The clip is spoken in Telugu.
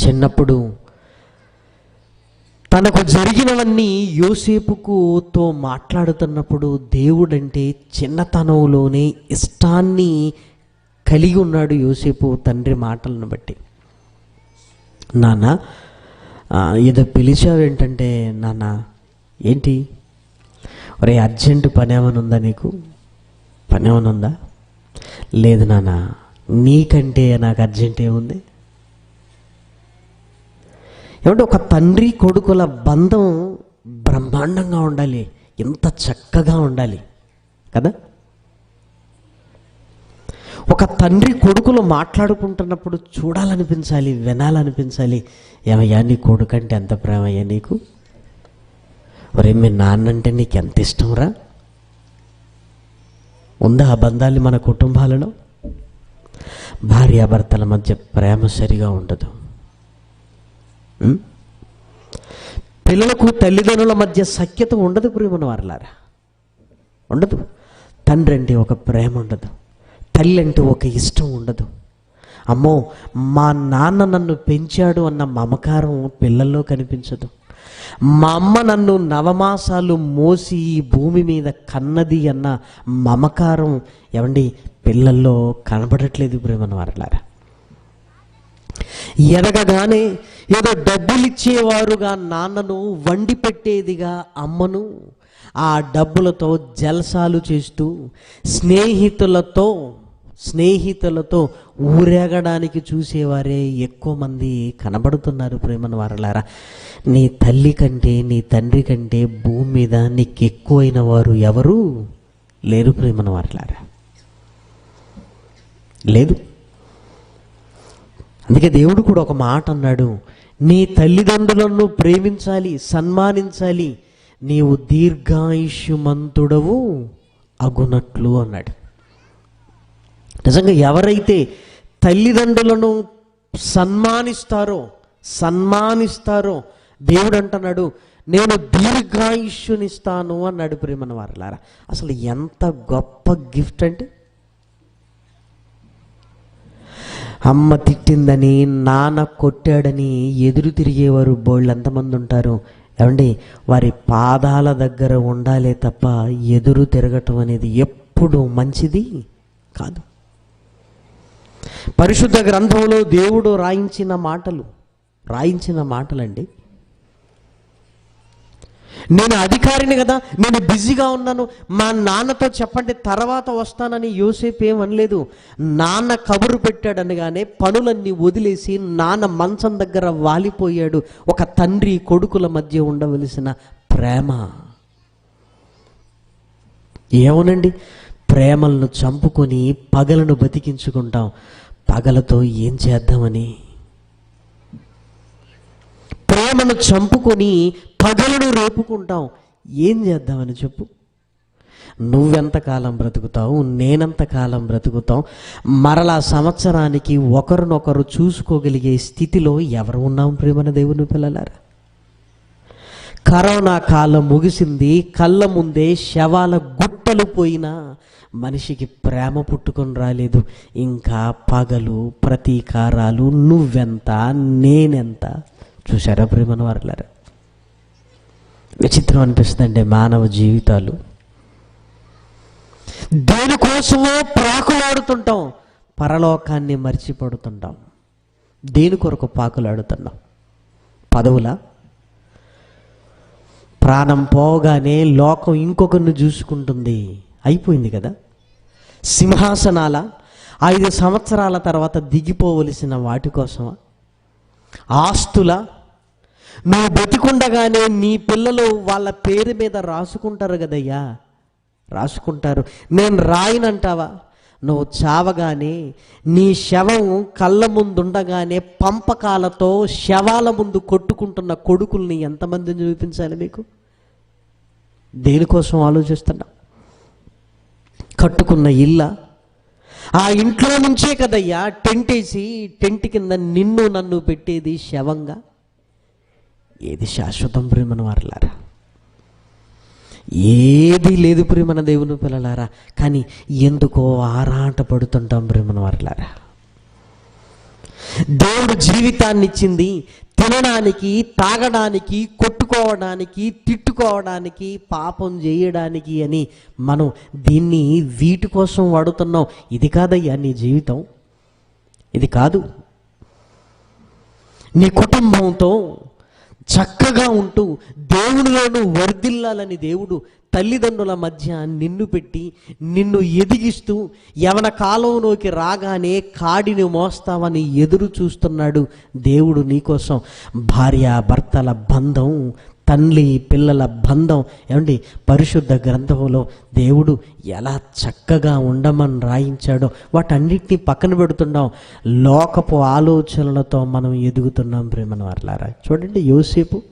చిన్నప్పుడు తనకు జరిగినవన్నీ యోసేపుకుతో మాట్లాడుతున్నప్పుడు దేవుడంటే చిన్నతనంలోనే ఇష్టాన్ని కలిగి ఉన్నాడు యోసేపు తండ్రి మాటలను బట్టి. నాన్న ఆ, ఏదో పిలిచావేంటంటే నాన్న ఏంటి? ఒరే అర్జెంటు పని ఏమైనా ఉందా నీకు? పని ఏమైనా ఉందా లేదు నాన్న నీకంటే నాకు అర్జెంట్ ఏముంది ఏమంటే ఒక తండ్రి కొడుకుల బంధం బ్రహ్మాండంగా ఉండాలి. ఎంత చక్కగా ఉండాలి. కదా? ఒక తండ్రి కొడుకులు మాట్లాడుకుంటున్నప్పుడు చూడాలనిపించాలి వినాలనిపించాలి. ఏమయ్యా నీ కొడుకంటే ఎంత ప్రేమయ్యా నీకు? ఒరే మీ నాన్నంటే నీకు ఎంత ఇష్టంరా? ఉందా ఆ బంధాలు మన కుటుంబాలలో? భార్యాభర్తల మధ్య ప్రేమ సరిగా ఉండదు. పిల్లలకు తల్లిదండ్రుల మధ్య సఖ్యత ఉండదు ప్రియమని వారలారా. ఉండదు. తండ్రి అంటే ఒక ప్రేమ ఉండదు. తల్లి అంటే ఒక ఇష్టం ఉండదు. అమ్మో మా నాన్న నన్ను పెంచాడు అన్న మమకారం పిల్లల్లో కనిపించదు. మా అమ్మ నన్ను నవమాసాలు మోసి ఈ భూమి మీద కన్నది అన్న మమకారం ఏమండి పిల్లల్లో కనబడట్లేదు ప్రేమను వారలారా. ఎదగగానే ఏదో డబ్బులు ఇచ్చేవారుగా నాన్నను వండి పెట్టేదిగా అమ్మను. ఆ డబ్బులతో జల్సాలు చేస్తూ స్నేహితులతో స్నేహితులతో ఊరేగడానికి చూసేవారే ఎక్కువ మంది కనబడుతున్నారు ప్రేమను వారలారా. నీ తల్లి కంటే నీ తండ్రి కంటే భూమి మీద నీకు ఎక్కువైన వారు ఎవరు? లేరు ప్రేమను వారలారా. లేదు. అందుకే దేవుడు కూడా ఒక మాట అన్నాడు నీ తల్లిదండ్రులను ప్రేమించాలి సన్మానించాలి నీవు దీర్ఘాయుష్యమంతుడవు అగునట్లు అన్నాడు. నిజంగా ఎవరైతే తల్లిదండ్రులను సన్మానిస్తారో సన్మానిస్తారో దేవుడు అంటున్నాడు నేను దీర్ఘాయుష్యునిస్తాను అన్నాడు ప్రేమన వారలారా. అసలు ఎంత గొప్ప గిఫ్ట్ అంటే అమ్మ తిట్టిందని నాన్న కొట్టాడని ఎదురు తిరిగేవారు బోళ్ళు ఎంతమంది ఉంటారు? ఏమండి వారి పాదాల దగ్గర ఉండాలే తప్ప ఎదురు తిరగటం అనేది ఎప్పుడు మంచిది కాదు. పరిశుద్ధ గ్రంథంలో దేవుడు రాయించిన మాటలు రాయించిన మాటలండి. నేను అధికారిని కదా నేను బిజీగా ఉన్నాను. మా నాన్నతో చెప్పండి తర్వాత వస్తానని యోసేపు ఏం అనలేదు. నాన్న కబురు పెట్టాడనగానే పనులన్నీ వదిలేసి నాన్న మంచం దగ్గర వాలిపోయాడు. ఒక తండ్రి కొడుకుల మధ్య ఉండవలసిన ప్రేమ. ఏమోనండి ప్రేమలను చంపుకొని పగలను బతికించుకుంటాం. పగలతో ఏం చేద్దామని? ప్రేమను చంపుకొని పగలను రేపుకుంటాం ఏం చేద్దామని చెప్పు? నువ్వెంతకాలం బ్రతుకుతావు? నేనెంతకాలం బ్రతుకుతాం మరలా సంవత్సరానికి ఒకరినొకరు చూసుకోగలిగే స్థితిలో ఎవరు ఉన్నాం ప్రేమన దేవుని పిల్లలారా? కరోనా కాలం ముగిసింది. కళ్ళ ముందే శవాల గుట్టలు పోయినా మనిషికి ప్రేమ పుట్టుకొని రాలేదు. ఇంకా పగలు ప్రతీకారాలు నువ్వెంత నేనెంత? చూసారా ప్రేమను వారలారా? విచిత్రం అనిపిస్తుందండి మానవ జీవితాలు. దేనికోసమో ప్రాకులాడుతుంటాం పరలోకాన్ని మర్చిపడుతుంటాం. దేని కొరకు పాకులాడుతున్నాం? పదవుల? ప్రాణం పోగానే లోకం ఇంకొకరిని చూసుకుంటుంది. అయిపోయింది కదా? సింహాసనాల? ఐదు సంవత్సరాల తర్వాత దిగిపోవలసిన వాటి కోసమా? ఆస్తుల? నువ్వు బతికుండగానే నీ పిల్లలు వాళ్ళ పేరు మీద రాసుకుంటారు కదయ్యా. రాసుకుంటారు. నేను రాయనంటావా? నువ్వు చావగానే నీ శవం కళ్ళ ముందుండగానే పంపకాలతో శవాల ముందు కొట్టుకుంటున్న కొడుకుల్ని ఎంతమందిని చూపించాలి మీకు? దేనికోసం ఆలోచిస్తున్నా? కట్టుకున్న ఇల్ల? ఆ ఇంట్లో నుంచే కదయ్యా టెంట్ వేసి టెంట్ కింద నిన్ను నన్ను పెట్టేది శవంగా? ఏది శాశ్వతం ప్రేమను వారలారా? ఏది లేదు ప్రేమన దేవుని పిల్లలారా కానీ ఎందుకో ఆరాట పడుతుంటాం ప్రేమన వారలారా? దేవుడు జీవితాన్ని ఇచ్చింది తినడానికి తాగడానికి కొట్టుకోవడానికి తిట్టుకోవడానికి పాపం చేయడానికి అని మనం దీన్ని వీటి కోసం వాడుతున్నాం. ఇది కాదయ్యా నీ జీవితం. ఇది కాదు. నీ కుటుంబంతో చక్కగా ఉంటూ దేవునిలోనూ వర్ధిల్లాలని దేవుడు తల్లిదండ్రుల మధ్య నిన్ను పెట్టి నిన్ను ఎదిగిస్తూ యవన కాలంలోకి రాగానే కాడిని మోస్తావని ఎదురు చూస్తున్నాడు దేవుడు నీకోసం. భార్య భర్తల బంధం తల్లి పిల్లల బంధం. ఏమండి? పరిశుద్ధ గ్రంథంలో దేవుడు ఎలా చక్కగా ఉండమని రాయించాడో వాటన్నిటినీ పక్కన పెడుతున్నాం. లోకపు ఆలోచనలతో మనం ఎదుగుతున్నాం ప్రేమను వర్లారా చూడండి యోసేపు.